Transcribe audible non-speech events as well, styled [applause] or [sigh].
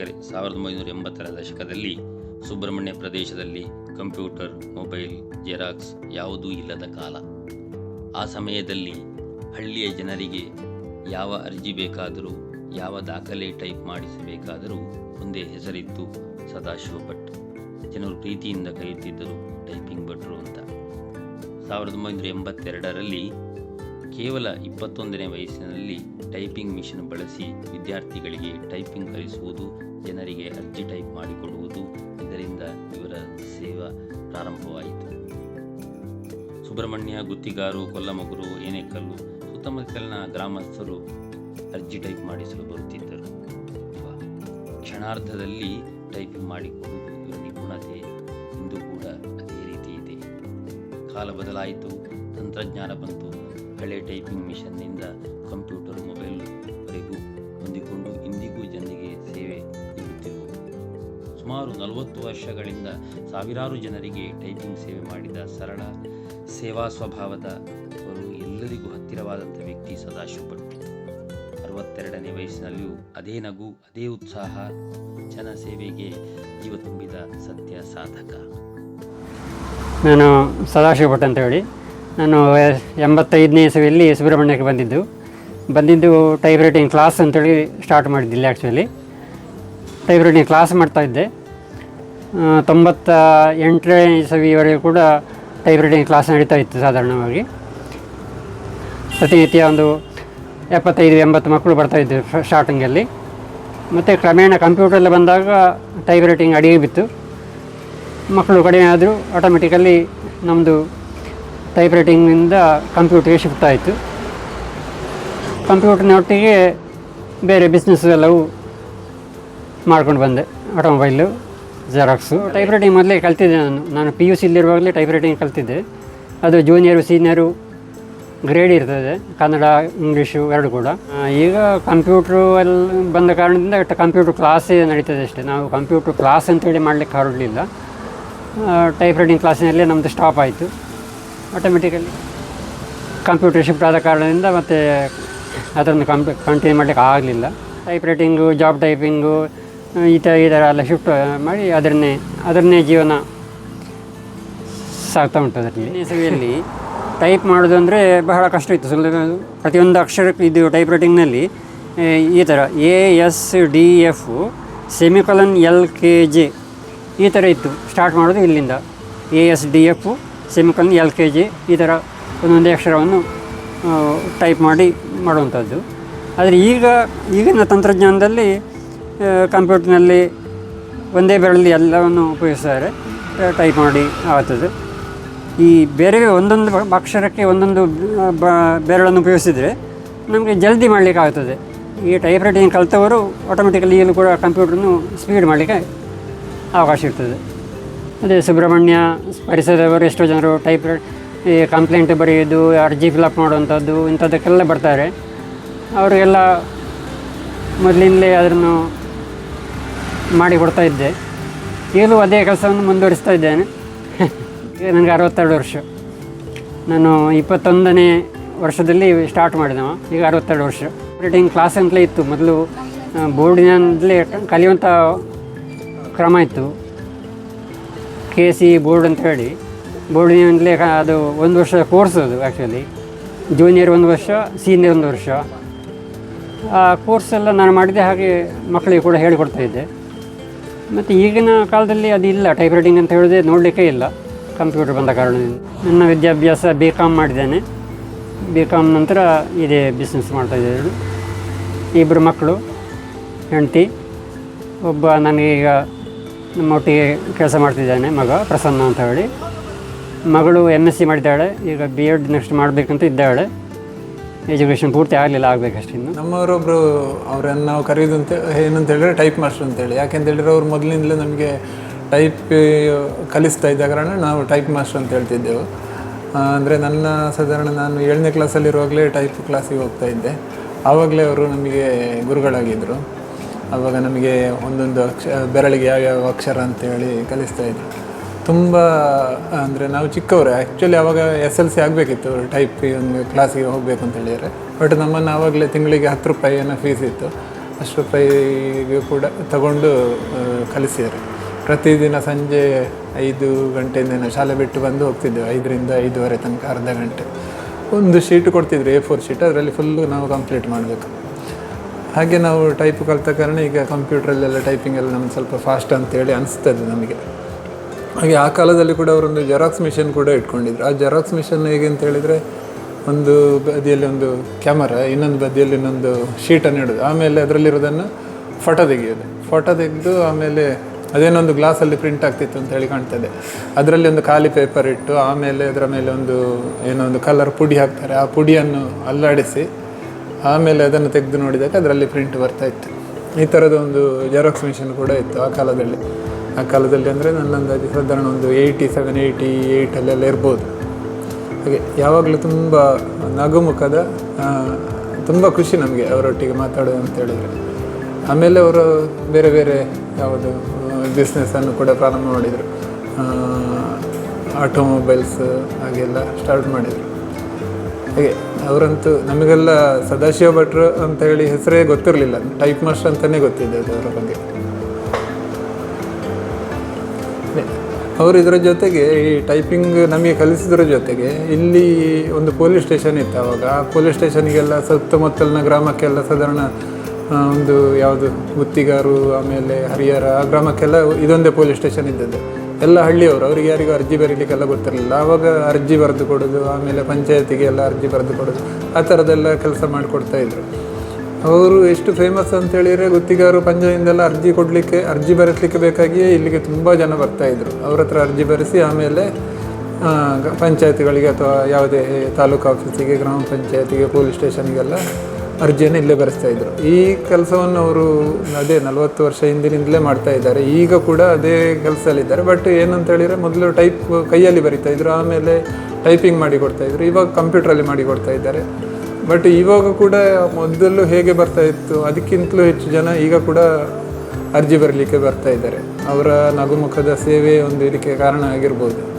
ವೀಕ್ಷಕರೇ ಸಾವಿರದ ಒಂಬೈನೂರ ಎಂಬತ್ತರ ದಶಕದಲ್ಲಿ ಸುಬ್ರಹ್ಮಣ್ಯ ಪ್ರದೇಶದಲ್ಲಿ ಕಂಪ್ಯೂಟರ್, ಮೊಬೈಲ್, ಜೆರಾಕ್ಸ್ ಯಾವುದೂ ಇಲ್ಲದ ಕಾಲ. ಆ ಸಮಯದಲ್ಲಿ ಹಳ್ಳಿಯ ಜನರಿಗೆ ಯಾವ ಅರ್ಜಿ ಬೇಕಾದರೂ, ಯಾವ ದಾಖಲೆ ಟೈಪ್ ಮಾಡಿಸಬೇಕಾದರೂ ಒಂದೇ ಹೆಸರಿತ್ತು ಸದಾಶಿವ ಭಟ್ ಜನರು ಪ್ರೀತಿಯಿಂದ ಕರೆಯುತ್ತಿದ್ದರು ಟೈಪಿಂಗ್ ಭಟ್ರು ಅಂತ. ಸಾವಿರದ ಒಂಬೈನೂರ ಎಂಬತ್ತೆರಡರಲ್ಲಿ ಕೇವಲ ಇಪ್ಪತ್ತೊಂದನೇ ವಯಸ್ಸಿನಲ್ಲಿ ಟೈಪಿಂಗ್ ಮಿಷನ್ ಬಳಸಿ ವಿದ್ಯಾರ್ಥಿಗಳಿಗೆ ಟೈಪಿಂಗ್ ಕಲಿಸುವುದು, ಜನರಿಗೆ ಅರ್ಜಿ ಟೈಪ್ ಮಾಡಿಕೊಡುವುದು, ಇದರಿಂದ ಇವರ ಸೇವಾ ಪ್ರಾರಂಭವಾಯಿತು. ಸುಬ್ರಹ್ಮಣ್ಯ, ಗುತ್ತಿಗಾರು, ಕೊಲ್ಲಮಗುರು, ಏನೇಕಲ್ಲು, ಸುತ್ತಮುತ್ತಲಿನ ಗ್ರಾಮಸ್ಥರು ಅರ್ಜಿ ಟೈಪ್ ಮಾಡಿಸಲು ಬರುತ್ತಿದ್ದರು. ಕ್ಷಣಾರ್ಧದಲ್ಲಿ ಟೈಪಿಂಗ್ ಮಾಡಿಕೊಡುವುದು ನಿಪುಣತೆ ಇಂದು ಕೂಡ ಅದೇ ರೀತಿ ಇದೆ. ಕಾಲ ಬದಲಾಯಿತು, ತಂತ್ರಜ್ಞಾನ ಬಂತು. ಹಳೆ ಟೈಪಿಂಗ್ ಮಿಷನ್ನಿಂದ ಕಂಪ್ಯೂಟರ್ ಮೊಬೈಲ್ ವರೆಗೂ ಹೊಂದಿಕೊಂಡು ಇಂದಿಗೂ ಜನರಿಗೆ ಸೇವೆ ನೀಡುತ್ತಿರುವುದು ಸುಮಾರು ನಲವತ್ತು ವರ್ಷಗಳಿಂದ ಸಾವಿರಾರು ಜನರಿಗೆ ಟೈಪಿಂಗ್ ಸೇವೆ ಮಾಡಿದ ಸರಳ ಸೇವಾ ಸ್ವಭಾವದ ಅವರು ಎಲ್ಲರಿಗೂ ಹತ್ತಿರವಾದಂಥ ವ್ಯಕ್ತಿ ಸದಾಶಿವ ಭಟ್. ಅರವತ್ತೆರಡನೇ ವಯಸ್ಸಿನಲ್ಲಿಯೂ ಅದೇ ನಗು, ಅದೇ ಉತ್ಸಾಹ, ಜನ ಸೇವೆಗೆ ಜೀವ ತುಂಬಿದ ಸತ್ಯ ಸಾಧಕ. ನಾನು ಸದಾಶಿವ ಭಟ್ ಅಂತ ಹೇಳಿ. ನಾನು ಎಂಬತ್ತೈದನೇ ಇಸವಿಯಲ್ಲಿ ಸುಬ್ರಹ್ಮಣ್ಯಕ್ಕೆ ಬಂದಿದ್ದು. ಬಂದಿದ್ದು ಟೈಪ್ ರೈಟಿಂಗ್ ಕ್ಲಾಸ್ ಅಂತೇಳಿ ಸ್ಟಾರ್ಟ್ ಮಾಡಿದ್ದಿಲ್ಲ ಆ್ಯಕ್ಚುಲಿ ಟೈಪ್ ರೈಟಿಂಗ್ ಕ್ಲಾಸ್ ಮಾಡ್ತಾಯಿದ್ದೆ ತೊಂಬತ್ತ ಎಂಟನೇ ಇಸವಿವರೆಗೂ ಕೂಡ ಟೈಪ್ ರೈಟಿಂಗ್ ಕ್ಲಾಸ್ ನಡೀತಾ ಇತ್ತು ಸಾಧಾರಣವಾಗಿ. ಪ್ರತಿನಿತ್ಯ ಒಂದು ಎಪ್ಪತ್ತೈದು, ಎಂಬತ್ತು ಮಕ್ಕಳು ಬರ್ತಾಯಿದ್ದರು ಸ್ಟಾರ್ಟಿಂಗಲ್ಲಿ ಮತ್ತು ಕ್ರಮೇಣ ಕಂಪ್ಯೂಟರ್ ಎಲ್ಲ ಬಂದಾಗ ಟೈಪ್ ರೈಟಿಂಗ್ ಅಡಿಗೆ ಬಿತ್ತು. ಮಕ್ಕಳು ಕಡಿಮೆ ಆದರೂ ಆಟೋಮೆಟಿಕಲ್ಲಿ ನಮ್ಮದು ಟೈಪ್ ರೈಟಿಂಗ್ನಿಂದ ಕಂಪ್ಯೂಟರ್ಗೆ ಶಿಫ್ಟ್ ಆಯಿತು. ಕಂಪ್ಯೂಟರ್ನೊಟ್ಟಿಗೆ ಬೇರೆ ಬಿಸ್ನೆಸ್ ಎಲ್ಲವೂ ಮಾಡ್ಕೊಂಡು ಬಂದೆ. ಆಟೋಮೊಬೈಲು ಜೆರಾಕ್ಸು ಟೈಪ್ ರೈಟಿಂಗ್ ಮೊದಲೇ ಕಲ್ತಿದ್ದೆ ನಾನು. ನಾನು ಪಿ ಯು ಸಿಲಿರುವಾಗಲೇ ಟೈಪ್ ರೈಟಿಂಗ್ ಕಲ್ತಿದ್ದೆ. ಅದು ಜೂನಿಯರು ಸೀನಿಯರು ಗ್ರೇಡ್ ಇರ್ತದೆ. ಕನ್ನಡ ಇಂಗ್ಲೀಷು ಎರಡು ಕೂಡ. ಈಗ ಕಂಪ್ಯೂಟ್ರು ಎಲ್ಲ ಬಂದ ಕಾರಣದಿಂದ ಕಂಪ್ಯೂಟ್ರ್ ಕ್ಲಾಸೇ ನಡೀತದೆ ಅಷ್ಟೇ. ನಾವು ಕಂಪ್ಯೂಟ್ರ್ ಕ್ಲಾಸ್ ಅಂತೇಳಿ ಮಾಡಲಿಕ್ಕೆ ಹೊರಡಲಿಲ್ಲ ಟೈಪ್ ರೈಟಿಂಗ್ ಕ್ಲಾಸಿನಲ್ಲೇ ನಮ್ಮದು ಸ್ಟಾಪ್ ಆಯಿತು. ಆಟೋಮೆಟಿಕಲಿ ಕಂಪ್ಯೂಟರ್ ಶಿಫ್ಟ್ ಆದ ಕಾರಣದಿಂದ ಮತ್ತು ಅದನ್ನು ಕಂಪ್ ಕಂಟಿನ್ಯೂ ಮಾಡಲಿಕ್ಕೆ ಆಗಲಿಲ್ಲ. ಟೈಪ್ ರೈಟಿಂಗು ಜಾಬ್ ಟೈಪಿಂಗು ಈ ಥರ ಈ ಥರ ಎಲ್ಲ ಶಿಫ್ಟ್ ಮಾಡಿ ಅದನ್ನೇ ಅದನ್ನೇ ಜೀವನ ಸಾಗ್ತಾ ಉಂಟು ಅದರಲ್ಲಿ. ಸವಿಯಲ್ಲಿ [laughs] ಟೈಪ್ ಮಾಡೋದು ಅಂದರೆ ಬಹಳ ಕಷ್ಟ ಇತ್ತು. ಸುಲಭ ಪ್ರತಿಯೊಂದು ಅಕ್ಷರಕ್ಕೆ ಇದು ಟೈಪ್ ರೈಟಿಂಗ್ನಲ್ಲಿ ಈ ಥರ A S D F semicolon L K J ಈ ಥರ ಇತ್ತು. ಸ್ಟಾರ್ಟ್ ಮಾಡೋದು ಇಲ್ಲಿಂದ. A S D F semicolon L K G ಈ ಥರ ಒಂದೊಂದೇ ಅಕ್ಷರವನ್ನು ಟೈಪ್ ಮಾಡಿ ಮಾಡುವಂಥದ್ದು. ಆದರೆ ಈಗ, ಈಗಿನ ತಂತ್ರಜ್ಞಾನದಲ್ಲಿ ಕಂಪ್ಯೂಟರ್ನಲ್ಲಿ ಒಂದೇ ಬೆರಳಲ್ಲಿ ಎಲ್ಲವನ್ನು ಉಪಯೋಗಿಸ್ತಾರೆ. ಟೈಪ್ ಮಾಡಿ ಆಗ್ತದೆ ಈ ಬೇರೆ ಒಂದೊಂದು ಅಕ್ಷರಕ್ಕೆ ಒಂದೊಂದು ಬೆರಳನ್ನು ಉಪಯೋಗಿಸಿದರೆ ನಮಗೆ ಜಲ್ದಿ ಮಾಡಲಿಕ್ಕೆ ಆಗ್ತದೆ ಈ ಟೈಪ್ ರೈಟಿಂಗ್ ಕಲಿತವರು ಆಟೋಮೆಟಿಕಲಿ ಈಗಲೂ ಕೂಡ ಕಂಪ್ಯೂಟ್ರನ್ನು ಸ್ಪೀಡ್ ಮಾಡಲಿಕ್ಕೆ ಅವಕಾಶ ಇರ್ತದೆ. ಅದೇ ಸುಬ್ರಹ್ಮಣ್ಯ ಪರಿಸರದವರು ಎಷ್ಟೋ ಜನರು ಟೈಪ್ ಈ ಕಂಪ್ಲೇಂಟ್ ಬರೆಯೋದು, ಅರ್ಜಿ ಫಿಲಪ್ ಮಾಡುವಂಥದ್ದು ಇಂಥದ್ದಕ್ಕೆಲ್ಲ ಬರ್ತಾರೆ. ಅವರಿಗೆಲ್ಲ ಮೊದಲಿಂದಲೇ ಅದನ್ನು ಮಾಡಿ ಕೊಡ್ತಾ ಇದ್ದೆ. ಈಗಲೂ ಅದೇ ಕೆಲಸವನ್ನು ಮುಂದುವರಿಸ್ತಾ ಇದ್ದೇನೆ. [laughs] ಈಗ ನನಗೆ ಅರವತ್ತೆರಡು ವರ್ಷ. ನಾನು ಇಪ್ಪತ್ತೊಂದನೇ ವರ್ಷದಲ್ಲಿ ಸ್ಟಾರ್ಟ್ ಮಾಡಿದವ ಈಗ ಅರವತ್ತೆರಡು ವರ್ಷ. ಆಪ್ರೇಟಿಂಗ್ ಕ್ಲಾಸ್ ಅಂತಲೇ ಇತ್ತು. ಮೊದಲು ಬೋರ್ಡಿನಲ್ಲೇ ಕಲಿಯುವಂಥ ಕ್ರಮ ಇತ್ತು. ಕೆ ಸಿ ಬೋರ್ಡ್ ಅಂತ ಹೇಳಿ. ಬೋರ್ಡಿನಲ್ಲೇ ಕ- ಅದು ಒಂದು ವರ್ಷ ಕೋರ್ಸ್ ಅದು ಆ್ಯಕ್ಚುಲಿ ಜೂನಿಯರ್ ಒಂದು ವರ್ಷ ಸೀನಿಯರ್ ಒಂದು ವರ್ಷ. ಆ ಕೋರ್ಸ್ ಎಲ್ಲ ನಾನು ಮಾಡಿದೆ ಹಾಗೆ ಮಕ್ಕಳಿಗೆ ಕೂಡ ಹೇಳಿಕೊಡ್ತಾ ಇದ್ದೆ. ಮತ್ತು ಈಗಿನ ಕಾಲದಲ್ಲಿ ಅದಿಲ್ಲ ಟೈಪ್ ರೈಟಿಂಗ್ ಅಂತ ಹೇಳಿದ್ರೆ ನೋಡಲಿಕ್ಕೆ ಇಲ್ಲ ಕಂಪ್ಯೂಟರ್ ಬಂದ ಕಾರಣದಿಂದ. ನನ್ನ ವಿದ್ಯಾಭ್ಯಾಸ ಬಿ ಕಾಮ್ ಮಾಡಿದ್ದೇನೆ. ಬಿ ಕಾಮ್ ನಂತರ ಇದೇ ಬಿಸ್ನೆಸ್ ಮಾಡ್ತಾಯಿದ್ದೇನೆ ಇಬ್ಬರು ಮಕ್ಕಳು, ಹೆಂಡತಿ, ಒಬ್ಬ ನನಗೀಗ ನಮ್ಮೊಟ್ಟಿಗೆ ಕೆಲಸ ಮಾಡ್ತಿದ್ದಾನೆ ಮಗ, ಪ್ರಸನ್ನ ಅಂತ ಹೇಳಿ. ಮಗಳು ಎಂ ಎಸ್ ಸಿ ಮಾಡಿದ್ದಾಳೆ, ಈಗ ಬಿ ಎಡ್ ನೆಕ್ಸ್ಟ್ ಮಾಡಬೇಕಂತ ಇದ್ದಾಳೆ. ಎಜುಕೇಷನ್ ಪೂರ್ತಿ ಆಗಲಿಲ್ಲ, ಆಗಬೇಕಷ್ಟು ಇನ್ನು. ನಮ್ಮವರೊಬ್ಬರು ಅವರನ್ನು ನಾವು ಕರೆಯೋದು ಅಂತ ಏನಂತ ಹೇಳಿದ್ರೆ ಟೈಪ್ ಮಾಸ್ಟರ್ ಅಂತೇಳಿ ಯಾಕೆಂತ ಹೇಳಿದ್ರೆ ಅವ್ರು ಮೊದಲಿಂದಲೇ ನಮಗೆ ಟೈಪ್ ಕಲಿಸ್ತಾ ಇದ್ದ ಕಾರಣ ನಾವು ಟೈಪ್ ಮಾಸ್ಟರ್ ಅಂತ ಹೇಳ್ತಿದ್ದೆವು. ಅಂದರೆ ನನ್ನ ಸಾಧಾರಣ ನಾನು ಏಳನೇ ಕ್ಲಾಸಲ್ಲಿರುವಾಗಲೇ ಟೈಪ್ ಕ್ಲಾಸಿಗೆ ಹೋಗ್ತಾ ಇದ್ದೆ. ಆವಾಗಲೇ ಅವರು ನಮಗೆ ಗುರುಗಳಾಗಿದ್ದರು ಆವಾಗ ನಮಗೆ ಒಂದೊಂದು ಅಕ್ಷ, ಬೆರಳಿಗೆ ಯಾವ್ಯಾವ ಅಕ್ಷರ ಅಂತೇಳಿ ಕಲಿಸ್ತಾ ಇದ್ರು ತುಂಬ, ಅಂದರೆ ನಾವು ಚಿಕ್ಕವರು ಆ್ಯಕ್ಚುಲಿ ಆವಾಗ ಎಸ್ ಎಲ್ ಸಿ ಆಗಬೇಕಿತ್ತು ಟೈಪ್ ಒಂದು ಕ್ಲಾಸಿಗೆ ಹೋಗಬೇಕು ಅಂತ ಹೇಳಿದರೆ. ಬಟ್ ನಮ್ಮನ್ನು ಆವಾಗಲೇ ತಿಂಗಳಿಗೆ ಹತ್ತು ರೂಪಾಯಿ ಏನೋ ಫೀಸ್ ಇತ್ತು. ಅಷ್ಟು ರೂಪಾಯಿಗೆ ಕೂಡ ತಗೊಂಡು ಕಲಿಸಿದರು ಪ್ರತಿದಿನ ಸಂಜೆ ಐದು ಗಂಟೆಯಿಂದ ಶಾಲೆ ಬಿಟ್ಟು ಬಂದು ಹೋಗ್ತಿದ್ದೆವು, ಐದರಿಂದ ಐದೂವರೆ ತನಕ ಅರ್ಧ ಗಂಟೆ. ಒಂದು ಶೀಟ್ ಕೊಡ್ತಿದ್ರು ಎ ಫೋರ್ ಶೀಟ್ ಅದರಲ್ಲಿ ಫುಲ್ಲು ನಾವು ಕಂಪ್ಲೀಟ್ ಮಾಡಬೇಕು. ಹಾಗೆ ನಾವು ಟೈಪ್ ಕಲಿತ ಕಾರಣ ಈಗ ಕಂಪ್ಯೂಟ್ರಲ್ಲೆಲ್ಲ ಟೈಪಿಂಗ್ ಎಲ್ಲ ನಮ್ಗೆ ಸ್ವಲ್ಪ ಫಾಸ್ಟ್ ಅಂತೇಳಿ ಅನಿಸ್ತದೆ ನಮಗೆ. ಹಾಗೆ ಆ ಕಾಲದಲ್ಲಿ ಕೂಡ ಅವರೊಂದು ಜೆರಾಕ್ಸ್ ಮಿಷಿನ್ ಕೂಡ ಇಟ್ಕೊಂಡಿದ್ರು. ಆ ಜೆರಾಕ್ಸ್ ಮಿಷನ್ ಹೇಗೆ ಅಂತ ಹೇಳಿದರೆ ಒಂದು ಬದಿಯಲ್ಲಿ ಒಂದು ಕ್ಯಾಮರಾ ಇನ್ನೊಂದು ಬದಿಯಲ್ಲಿ ಇನ್ನೊಂದು ಶೀಟನ್ನು ಇಡೋದು. ಆಮೇಲೆ ಅದರಲ್ಲಿರೋದನ್ನು ಫೋಟೋ ತೆಗೆಯೋದು. ಫೋಟೋ ತೆಗೆದು ಆಮೇಲೆ ಅದೇನೊಂದು ಗ್ಲಾಸಲ್ಲಿ ಪ್ರಿಂಟ್ ಆಗ್ತಿತ್ತು ಅಂತ ಹೇಳಿ ಕಾಣ್ತದೆ. ಅದರಲ್ಲಿ ಒಂದು ಖಾಲಿ ಪೇಪರ್ ಇಟ್ಟು ಆಮೇಲೆ ಅದರ ಮೇಲೆ ಒಂದು ಏನೋ ಒಂದು ಕಲರ್ ಪುಡಿ ಹಾಕ್ತಾರೆ. ಆ ಪುಡಿಯನ್ನು ಅಲ್ಲಾಡಿಸಿ ಆಮೇಲೆ ಅದನ್ನು ತೆಗೆದು ನೋಡಿದಾಗ ಅದರಲ್ಲಿ ಪ್ರಿಂಟ್ ಬರ್ತಾ ಇತ್ತು. ಈ ಥರದ ಒಂದು ಜೆರಾಕ್ಸ್ ಮಿಷನ್ ಕೂಡ ಇತ್ತು ಆ ಕಾಲದಲ್ಲಿ. ಆ ಕಾಲದಲ್ಲಿ ಅಂದರೆ ನನ್ನ ಅಂದಾಜು ಸಾಧಾರಣ ಒಂದು ಏಯ್ಟಿ ಸೆವೆನ್ ಏಯ್ಟಿ ಏಯ್ಟಲ್ಲೆಲ್ಲ ಇರ್ಬೋದು. ಹಾಗೆ ಯಾವಾಗಲೂ ತುಂಬ ನಗುಮುಖದ ತುಂಬ ಖುಷಿ ನಮಗೆ ಅವರೊಟ್ಟಿಗೆ ಮಾತಾಡೋದು ಅಂತ ಹೇಳಿದರೆ. ಆಮೇಲೆ ಅವರು ಬೇರೆ ಬೇರೆ ಯಾವುದು ಬಿಸ್ನೆಸ್ಸನ್ನು ಕೂಡ ಪ್ರಾರಂಭ ಮಾಡಿದರು. ಆಟೋಮೊಬೈಲ್ಸ್ ಹಾಗೆಲ್ಲ ಸ್ಟಾರ್ಟ್ ಮಾಡಿದರು. ಹಾಗೆ ಅವರಂತೂ ನಮಗೆಲ್ಲ ಸದಾಶಿವ ಭಟ್ರು ಅಂತ ಹೇಳಿ ಹೆಸರೇ ಗೊತ್ತಿರಲಿಲ್ಲ. ಟೈಪ್ ಮಾಸ್ಟರ್ ಅಂತಲೇ ಗೊತ್ತಿದೆ ಅದು ಅವರ ಬಗ್ಗೆ. ಅವರು ಇದರ ಜೊತೆಗೆ ಈ ಟೈಪಿಂಗ್ ನಮಗೆ ಕಲಿಸಿದ್ರ ಜೊತೆಗೆ ಇಲ್ಲಿ ಒಂದು ಪೊಲೀಸ್ ಸ್ಟೇಷನ್ ಇತ್ತು ಅವಾಗ. ಆ ಪೊಲೀಸ್ ಸ್ಟೇಷನಿಗೆಲ್ಲ ಸುತ್ತಮುತ್ತಲಿನ ಗ್ರಾಮಕ್ಕೆಲ್ಲ ಸಾಧಾರಣ ಒಂದು ಯಾವುದು ಗುತ್ತಿಗಾರು, ಆಮೇಲೆ ಹರಿಹರ, ಆ ಗ್ರಾಮಕ್ಕೆಲ್ಲ ಇದೊಂದೇ ಪೊಲೀಸ್ ಸ್ಟೇಷನ್ ಇದ್ದದ್ದು. ಎಲ್ಲ ಹಳ್ಳಿಯವರು, ಅವರಿಗೆ ಯಾರಿಗೂ ಅರ್ಜಿ ಬರೀಲಿಕ್ಕೆಲ್ಲ ಗೊತ್ತಿರಲಿಲ್ಲ. ಆವಾಗ ಅರ್ಜಿ ಬರೆದು ಕೊಡೋದು, ಆಮೇಲೆ ಪಂಚಾಯತಿಗೆ ಎಲ್ಲ ಅರ್ಜಿ ಬರೆದು ಕೊಡೋದು, ಆ ಥರದ್ದೆಲ್ಲ ಕೆಲಸ ಮಾಡಿಕೊಡ್ತಾ ಇದ್ರು. ಅವರು ಎಷ್ಟು ಫೇಮಸ್ ಅಂತ ಹೇಳಿದರೆ ಗುತ್ತಿಗಾರು ಪಂಜಾಯಿಂದೆಲ್ಲ ಅರ್ಜಿ ಕೊಡಲಿಕ್ಕೆ, ಅರ್ಜಿ ಬರೆಸಲಿಕ್ಕೆ ಬೇಕಾಗಿಯೇ ಇಲ್ಲಿಗೆ ತುಂಬ ಜನ ಬರ್ತಾಯಿದ್ರು ಅವ್ರ ಹತ್ರ ಅರ್ಜಿ ಬರೆಸಿ ಆಮೇಲೆ ಪಂಚಾಯತಿಗಳಿಗೆ ಅಥವಾ ಯಾವುದೇ ತಾಲೂಕು ಆಫೀಸಿಗೆ ಗ್ರಾಮ ಪಂಚಾಯತಿಗೆ ಪೊಲೀಸ್ ಸ್ಟೇಷನ್ಗೆಲ್ಲ ಅರ್ಜಿಯನ್ನು ಇಲ್ಲೇ ಬರೆಸ್ತಾ ಇದ್ರು. ಈ ಕೆಲಸವನ್ನು ಅವರು ಅದೇ ನಲವತ್ತು ವರ್ಷ ಹಿಂದಿನಿಂದಲೇ ಮಾಡ್ತಾ ಇದ್ದಾರೆ. ಈಗ ಕೂಡ ಅದೇ ಕೆಲಸದಲ್ಲಿದ್ದಾರೆ ಬಟ್ ಏನಂತ ಹೇಳಿದರೆ ಮೊದಲು ಟೈಪ್ ಕೈಯಲ್ಲಿ ಬರಿತಾ ಇದ್ರು. ಆಮೇಲೆ ಟೈಪಿಂಗ್ ಮಾಡಿ ಕೊಡ್ತಾ ಇದ್ರು. ಇವಾಗ ಕಂಪ್ಯೂಟ್ರಲ್ಲಿ ಮಾಡಿ ಕೊಡ್ತಾ ಇದ್ದಾರೆ. ಬಟ್ ಇವಾಗ ಕೂಡ ಮೊದಲು ಹೇಗೆ ಬರ್ತಾ ಇತ್ತು? ಅದಕ್ಕಿಂತಲೂ ಹೆಚ್ಚು ಜನ ಈಗ ಕೂಡ ಅರ್ಜಿ ಬರಲಿಕ್ಕೆ ಬರ್ತಾ ಇದ್ದಾರೆ. ಅವರ ನಗುಮುಖದ ಸೇವೆ ಒಂದು ಇದಕ್ಕೆ ಕಾರಣ ಆಗಿರ್ಬೋದು.